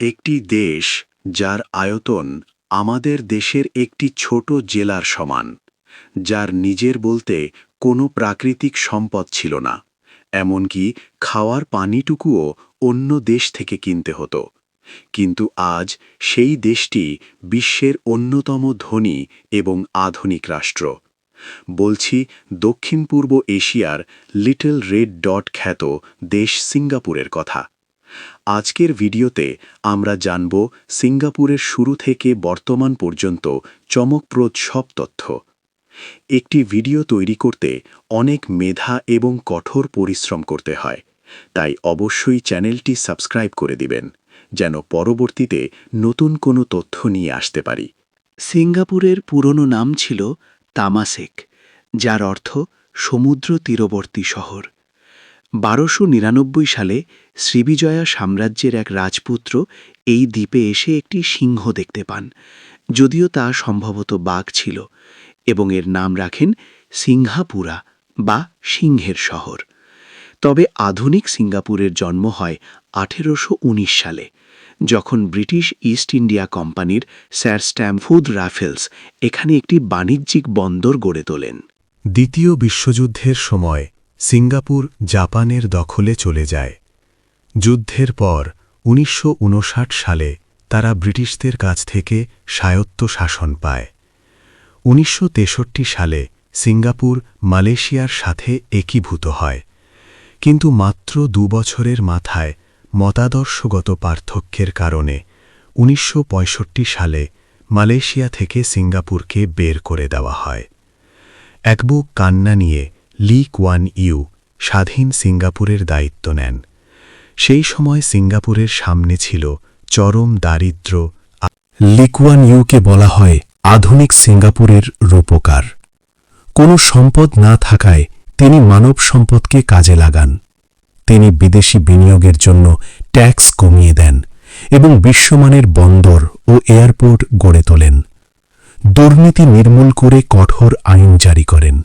একটি দেশ যার আয়তন আমাদের দেশের একটি ছোট জেলার সমান, যার নিজের বলতে কোনো প্রাকৃতিক সম্পদ ছিল না, এমনকি খাওয়ার পানিটুকুও অন্য দেশ থেকে কিনতে হতো। কিন্তু আজ সেই দেশটি বিশ্বের অন্যতম ধনী এবং আধুনিক রাষ্ট্র। বলছি দক্ষিণ পূর্ব এশিয়ার লিটল রেড ডট খ্যাত দেশ সিঙ্গাপুরের কথা। আজকের ভিডিওতে আমরা জানব সিঙ্গাপুরের শুরু থেকে বর্তমান পর্যন্ত চমকপ্রদ সব তথ্য। একটি ভিডিও তৈরি করতে অনেক মেধা এবং কঠোর পরিশ্রম করতে হয়, তাই অবশ্যই চ্যানেলটি সাবস্ক্রাইব করে দিবেন, যেন পরবর্তীতে নতুন কোনো তথ্য নিয়ে আসতে পারি। সিঙ্গাপুরের পুরনো নাম ছিল তামাসেক, যার অর্থ সমুদ্র তীরবর্তী শহর। বারোশো নিরানব্বই সালে শ্রীবিজয়া সাম্রাজ্যের এক রাজপুত্র এই দ্বীপে এসে একটি সিংহ দেখতে পান, যদিও তা সম্ভবত বাঘ ছিল এবং এর নাম রাখেন সিংহাপুরা বা সিংহের শহর। তবে আধুনিক সিঙ্গাপুরের জন্ম হয় আঠেরোশো উনিশ সালে, যখন ব্রিটিশ ইস্ট ইন্ডিয়া কোম্পানির স্যার স্ট্যামফুড রাফেলস এখানে একটি বাণিজ্যিক বন্দর গড়ে তোলেন। দ্বিতীয় বিশ্বযুদ্ধের সময় সিঙ্গাপুর জাপানের দখলে চলে যায়। যুদ্ধের পর উনিশশো ঊনষাট সালে তারা ব্রিটিশদের কাছ থেকে স্বায়ত্ত শাসন পায়। উনিশশো তেষট্টি সালে সিঙ্গাপুর মালয়েশিয়ার সাথে একীভূত হয়। কিন্তু মাত্র দুবছরের মাথায় মতাদর্শগত পার্থক্যের কারণে উনিশশো পঁয়ষট্টি সালে মালয়েশিয়া থেকে সিঙ্গাপুরকে বের করে দেওয়া হয়। এক বুক কান্না নিয়ে লি কোয়ান ইউ স্বাধীন সিঙ্গাপুরের দায়িত্ব নেন। সেই সময় সিঙ্গাপুরের সামনে ছিল চরম দারিদ্র লিকুয়ান ইউকে বলা হয় আধুনিক সিঙ্গাপুরের রূপকার। কোনো সম্পদ না থাকায় তিনি মানব সম্পদকে কাজে লাগান। তিনি বিদেশি বিনিয়োগের জন্য ট্যাক্স কমিয়ে দেন এবং বিশ্বমানের বন্দর ও এয়ারপোর্ট গড়ে তোলেন। দুর্নীতি নির্মূল করে কঠোর আইন জারি করেন।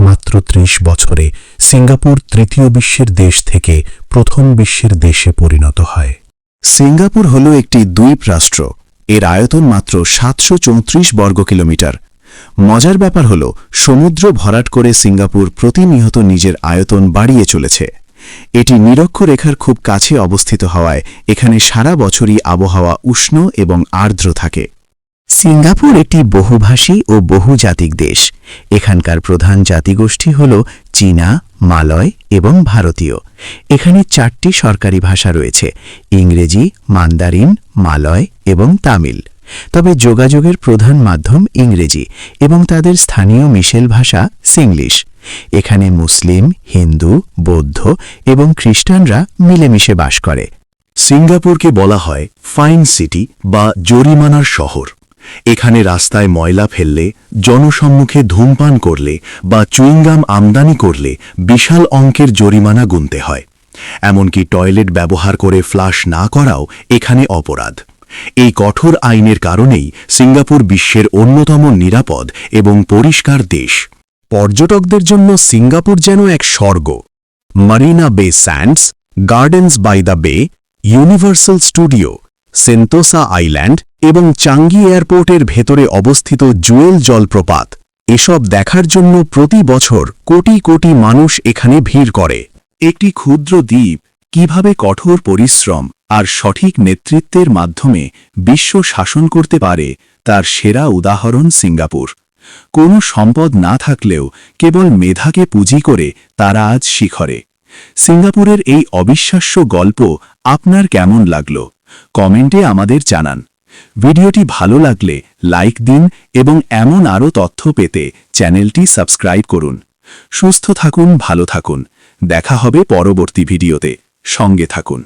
মাত্র ত্রিশ বছরে সিঙ্গাপুর তৃতীয় বিশ্বের দেশ থেকে প্রথম বিশ্বের দেশে পরিণত হয়। সিঙ্গাপুর হল একটি দ্বীপ রাষ্ট্র। এর আয়তন মাত্র সাতশো চৌত্রিশ বর্গ কিলোমিটার। মজার ব্যাপার হল, সমুদ্র ভরাট করে সিঙ্গাপুর প্রতিনিয়ত নিজের আয়তন বাড়িয়ে চলেছে। এটি নিরক্ষরেখার খুব কাছে অবস্থিত হওয়ায় এখানে সারা বছরই আবহাওয়া উষ্ণ এবং আর্দ্র থাকে। সিঙ্গাপুর একটি বহুভাষী ও বহুজাতিক দেশ। এখানকার প্রধান জাতিগোষ্ঠী হল চীনা, মালয় এবং ভারতীয়। এখানে চারটি সরকারি ভাষা রয়েছে, ইংরেজি, মান্দারিন, মালয় এবং তামিল। তবে যোগাযোগের প্রধান মাধ্যম ইংরেজি এবং তাদের স্থানীয় মিশেল ভাষা সিংলিশ। এখানে মুসলিম, হিন্দু, বৌদ্ধ এবং খ্রিস্টানরা মিলেমিশে বাস করে। সিঙ্গাপুরকে বলা হয় ফাইন সিটি বা জরিমানার শহর। এখানে রাস্তায় ময়লা ফেললে, জনসম্মুখে ধূমপান করলে বা চুইংগাম আমদানি করলে বিশাল অঙ্কের জরিমানা গুনতে হয়। এমনকি টয়লেট ব্যবহার করে ফ্লাশ না করাও এখানে অপরাধ। এই কঠোর আইনের কারণেই সিঙ্গাপুর বিশ্বের অন্যতম নিরাপদ এবং পরিষ্কার দেশ। পর্যটকদের জন্য সিঙ্গাপুর যেন এক স্বর্গ। Marina Bay Sands, Gardens by the Bay, Universal Studio Sentosa Island এবং চাঙ্গি এয়ারপোর্টের ভেতরে অবস্থিত জুয়েল জলপ্রপাত। এসব দেখার জন্য প্রতি বছর কোটি কোটি মানুষ এখানে ভিড় করে। একটি ক্ষুদ্র দ্বীপ কীভাবে কঠোর পরিশ্রম আর সঠিক নেতৃত্বের মাধ্যমে বিশ্ব শাসন করতে পারে তার সেরা উদাহরণ সিঙ্গাপুর। কোনো সম্পদ না থাকলেও কেবল মেধাকে পুঁজি করে তারা আজ শিখরে। সিঙ্গাপুরের এই অবিশ্বাস্য গল্প আপনার কেমন লাগল? কমেন্টে আমাদের জানান। ভিডিওটি ভালো লাগলে লাইক দিন এবং এমন আরও তথ্য পেতে চ্যানেলটি সাবস্ক্রাইব করুন। সুস্থ থাকুন, ভালো থাকুন। দেখা হবে পরবর্তী ভিডিওতে। সঙ্গে থাকুন।